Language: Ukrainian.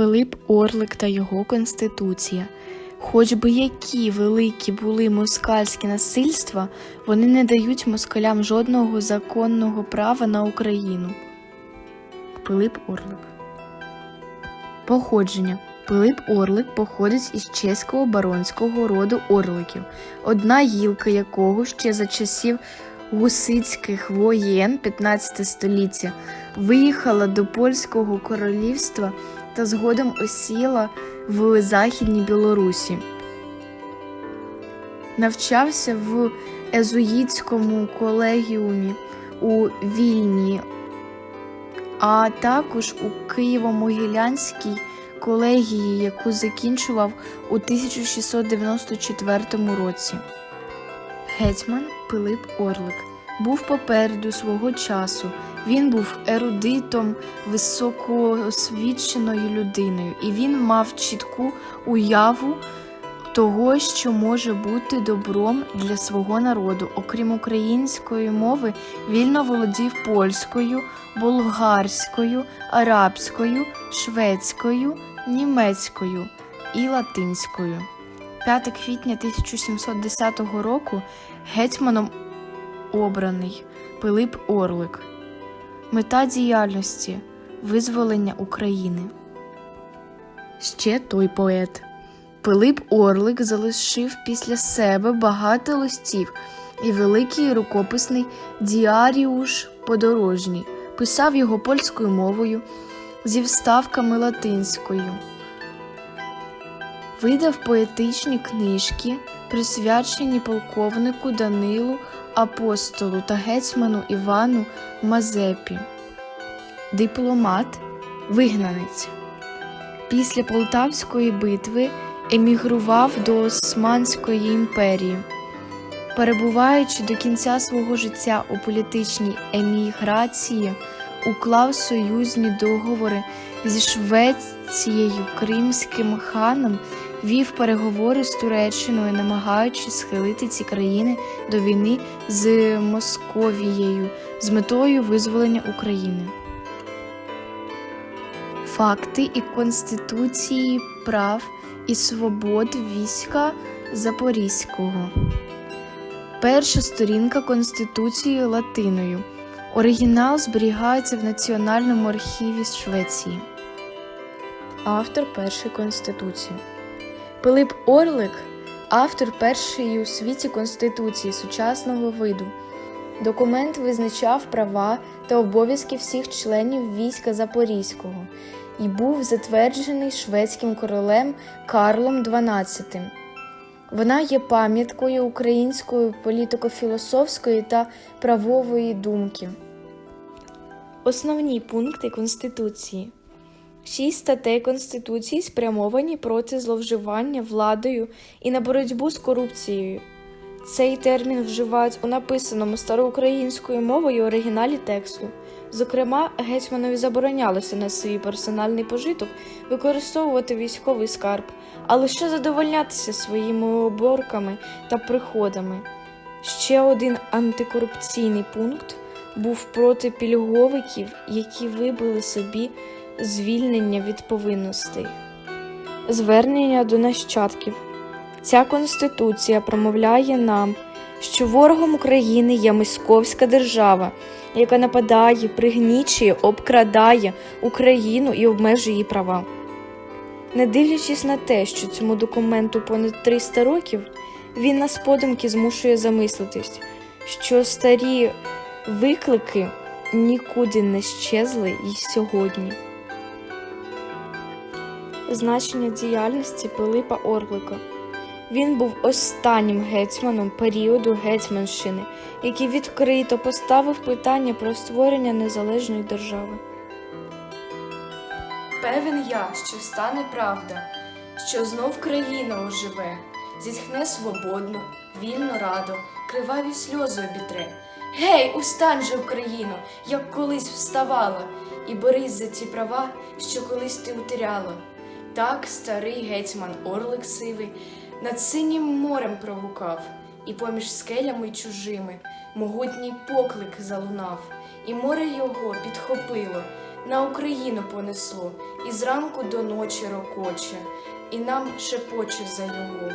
Пилип Орлик та його конституція. Хоч би які великі були москальські насильства, вони не дають москалям жодного законного права на Україну. Пилип Орлик Походження Пилип Орлик походить із чеського баронського роду Орликів, одна гілка якого ще за часів гусицьких воєн 15 століття виїхала до польського королівства та згодом осіла в Західній Білорусі. Навчався в езуїтському колегіумі у Вільні, а також у Києво-Могилянській колегії, яку закінчував у 1694 році. Гетьман Пилип Орлик був попереду свого часу. Він був ерудитом, високоосвіченою людиною, і він мав чітку уяву того, що може бути добром для свого народу. Окрім української мови, вільно володів польською, болгарською, арабською, шведською, німецькою і латинською. 5 квітня 1710 року гетьманом обраний Пилип Орлик. Мета діяльності визволення України. Ще той поет. Пилип Орлик залишив після себе багато листів і великий рукописний діаріуш подорожній, писав його польською мовою зі вставками латинською. Видав поетичні книжки, присвячені полковнику Данилу Апостолу та гетьману Івану Мазепі. Дипломат, вигнанець. Після Полтавської битви емігрував до Османської імперії. Перебуваючи до кінця свого життя у політичній еміграції, уклав союзні договори зі Швецією, Кримським ханом, вів переговори з Туреччиною, намагаючись схилити ці країни до війни з Московією з метою визволення України. Факти і Конституції прав і свобод війська Запорізького. Перша сторінка Конституції латиною. Оригінал зберігається в Національному архіві Швеції. Автор першої конституції. Пилип Орлик автор першої у світі конституції сучасного виду. Документ визначав права та обов'язки всіх членів війська Запорізького і був затверджений шведським королем Карлом XII. Вона є пам'яткою української політико-філософської та правової думки. Основні пункти Конституції. Шість статей Конституції спрямовані проти зловживання владою і на боротьбу з корупцією. Цей термін вживають у написаному староукраїнською мовою оригіналі тексту. Зокрема, гетьманові заборонялося на свій персональний пожиток використовувати військовий скарб, а лише задовольнятися своїми оборками та приходами. Ще один антикорупційний пункт був проти пільговиків, які вибили собі звільнення від повинностей. Звернення до нащадків. Ця конституція промовляє нам, що ворогом України є московська держава, яка нападає, пригнічує, обкрадає Україну і обмежує її права. Не дивлячись на те, що цьому документу понад 300 років, він нас подумки змушує замислитись, що старі виклики нікуди не щезли і сьогодні. Значення діяльності Пилипа Орлика. Він був останнім гетьманом періоду гетьманщини, який відкрито поставив питання про створення незалежної держави. Певен я, що стане правда, що знов країна оживе, зітхне свободно, вільно радо, криваві сльози обітре. Гей, устань же, Україно, як колись вставала, і борись за ті права, що колись ти утеряла. Так старий гетьман Орлик сивий над синім морем прогукав, і поміж скелями чужими могутній поклик залунав, і море його підхопило, на Україну понесло, і зранку до ночі рокоче, і нам шепоче за його.